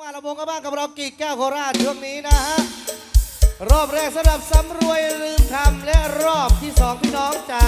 มาละวงกันบ้างกับเรากีกแก้วโคราชช่วงนี้นะฮะ รอบแรกสำหรับสำรวยลืมทำและรอบที่สองพี่น้องจ๋า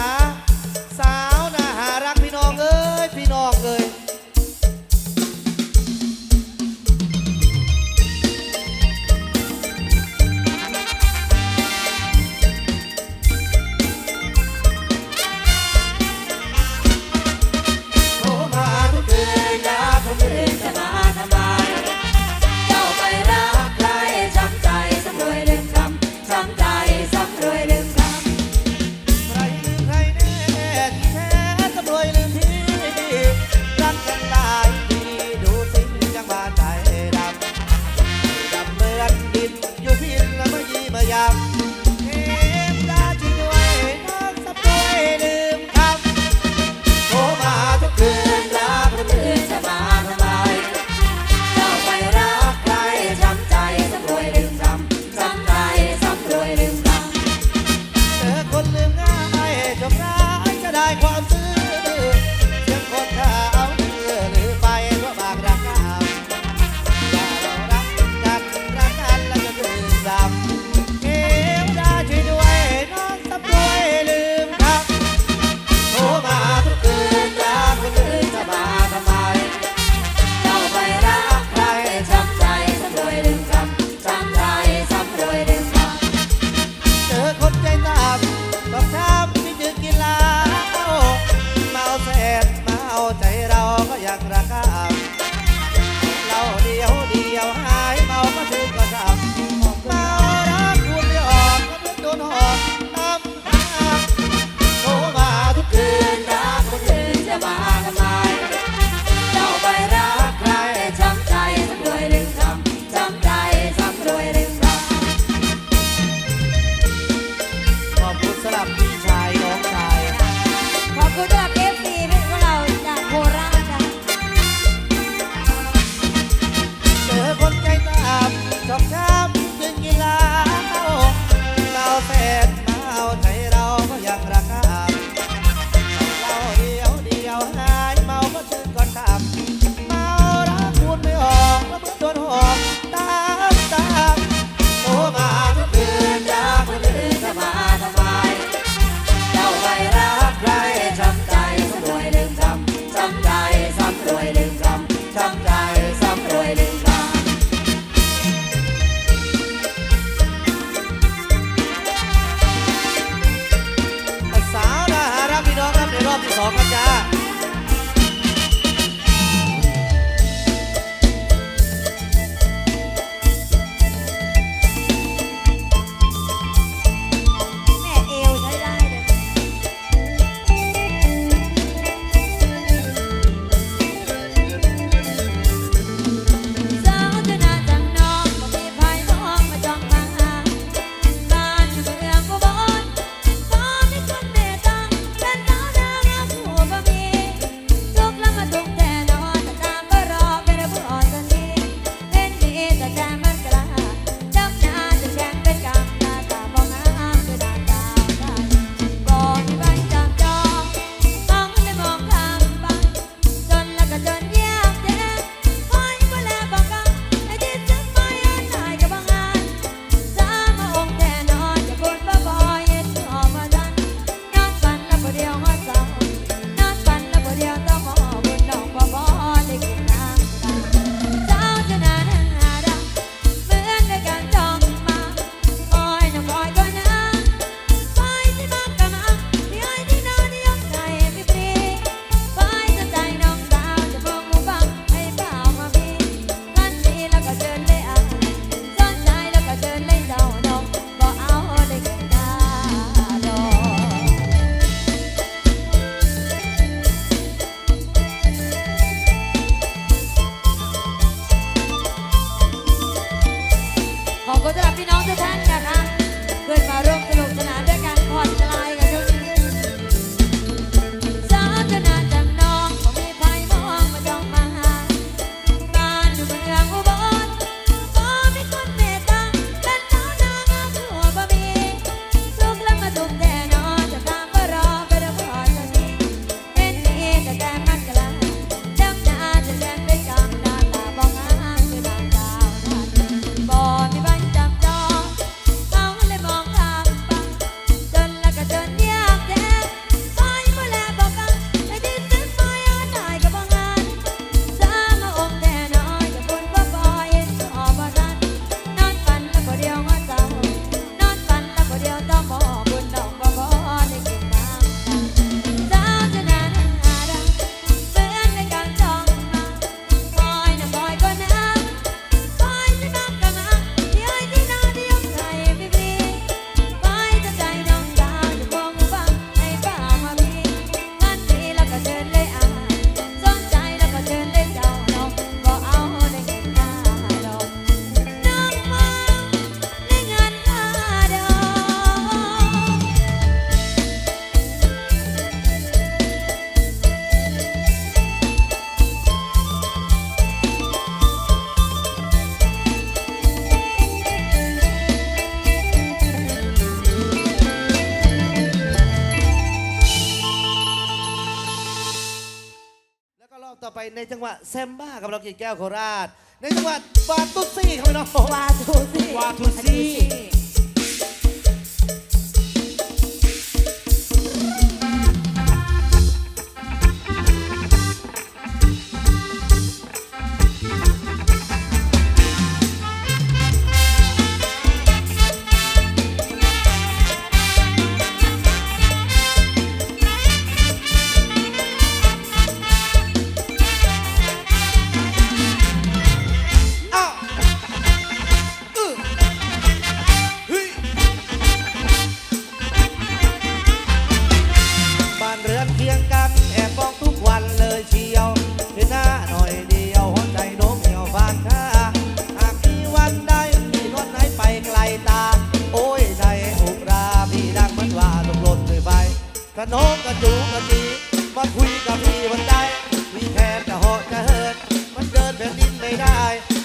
จังหวัดแซมบ้ากับเราเกียรแก้วโคราช ในจังหวัดวาตุซี่ครับพี่น้อง วาทูซี่ วาตุซี่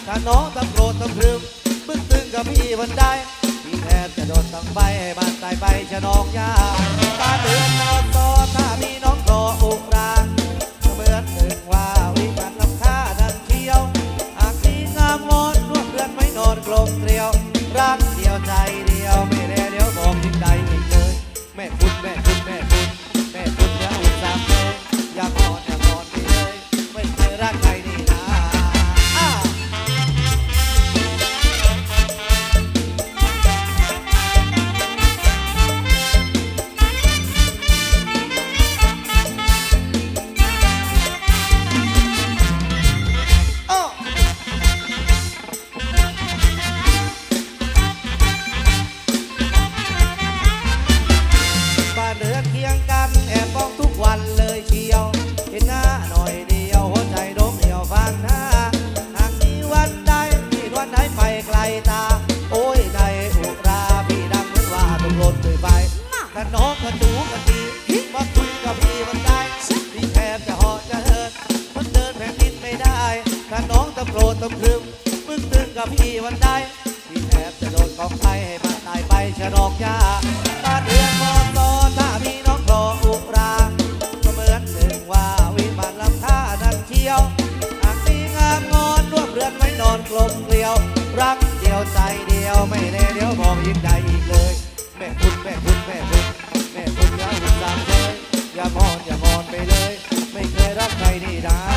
ถ้าน้องต้งโกรธต้องพรึมบึ้งตึงกับพี่วันได้พี่แทบจะโดนตั้งไฟให้บ้านตายไปจะน้องยาตานเดือนนอนตถ้ามีน้องรออุราเหมือนถึงว่าวิ กับพี่วันใดพี่แทบจะโดนของไทยให้มานตายไปชะดอกยาตาเดือนมอต่อถ้ามีน้องรออุกราก็เหมือนหนึ่งว่าวิมานลำท่าดันเที่ยวอากมีงามงอนร่วมเรือนไม่นอนกลมเกลียว รักเดียวใจเดียวไม่ได้เดียวมองยิ้มใดอีกเลย แม่คุณแม่คุณแม่คุณแม่คุณอย่าหุ่นสามเลยอย่ามอนอย่ามอนไปเลย ไม่เคยรักใครนี่ได้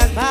ใจ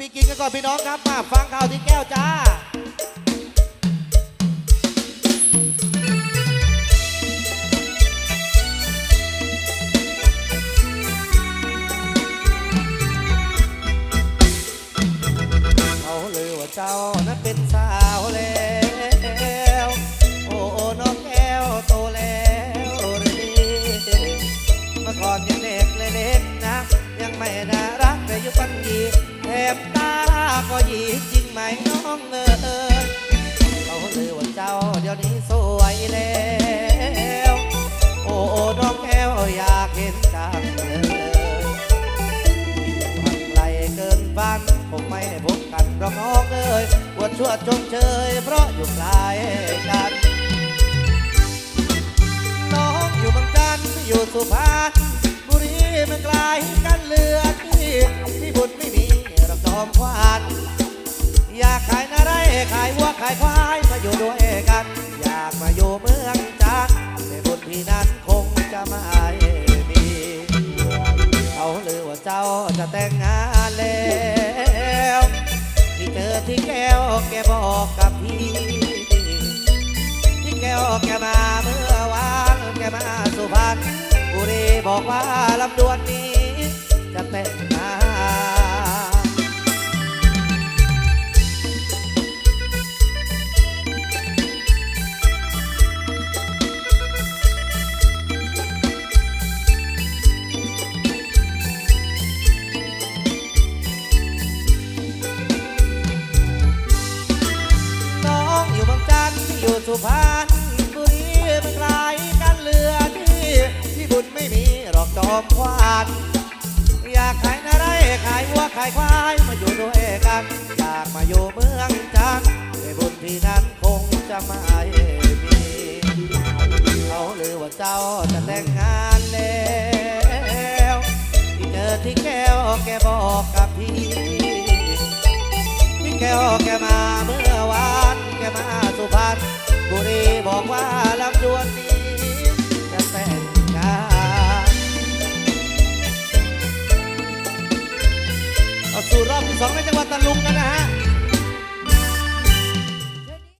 พี่กินกันก่อนพี่น้องครับมาฟังข่าวที่แก้วจ้า ก็หยีจริงไหมน้องเอ๋ยเขาเลยว่าเจ้าเดี๋ยวนี้สวยแล้วโอ้โอ้น้องแก้วอยากเห็นจังเลยฝันไกลเกินฝันผมไม่ให้พบกันหรอกน้องเอ้ยปวดชวดชมเชย เพราะอยู่ไกลกันน้องอยู่เมืองจันอยู่สุพรรณบุรีมันไกลกันเหลือที่ที่บุญไม่ อมควันอยากขายนาไรขายวัวขายควายมาอยู่ด้วยกัน อยากมาอยู่เมืองจันทร์แต่บุญพี่นั้นคงจะไม่มีเขาลือว่าเจ้าจะแต่งงานแล้วที่เจอที่แก้วแกบอกกับพี่ ที่แก้วแกมาเมื่อวานแกมาสุพรรณบุรีบอกว่าลำดวนนี้จะแต่งงาน อยู่สุพรรณบุรีมันไกลกันเหลือที่ที่บุญไม่มีหรอกจอมควานอยากขายนาไรขายวัวขายควายมาอยู่ด้วยกันอยากมาอยู่เมืองจันทร์แต่บุญที่นั้นคงจะไม่มีเขาลือว่าเจ้าจะแต่งงานแล้วที่เจอที่แก้วแกบอกกับพี่ที่แก้วแกมาเมื่อวาน กมาสุพรรณบุรีบอกว่าลำดวนนี้จะแต่งงานเอาสู่รอบที่สองในจังหวัดตะลุงกันนะ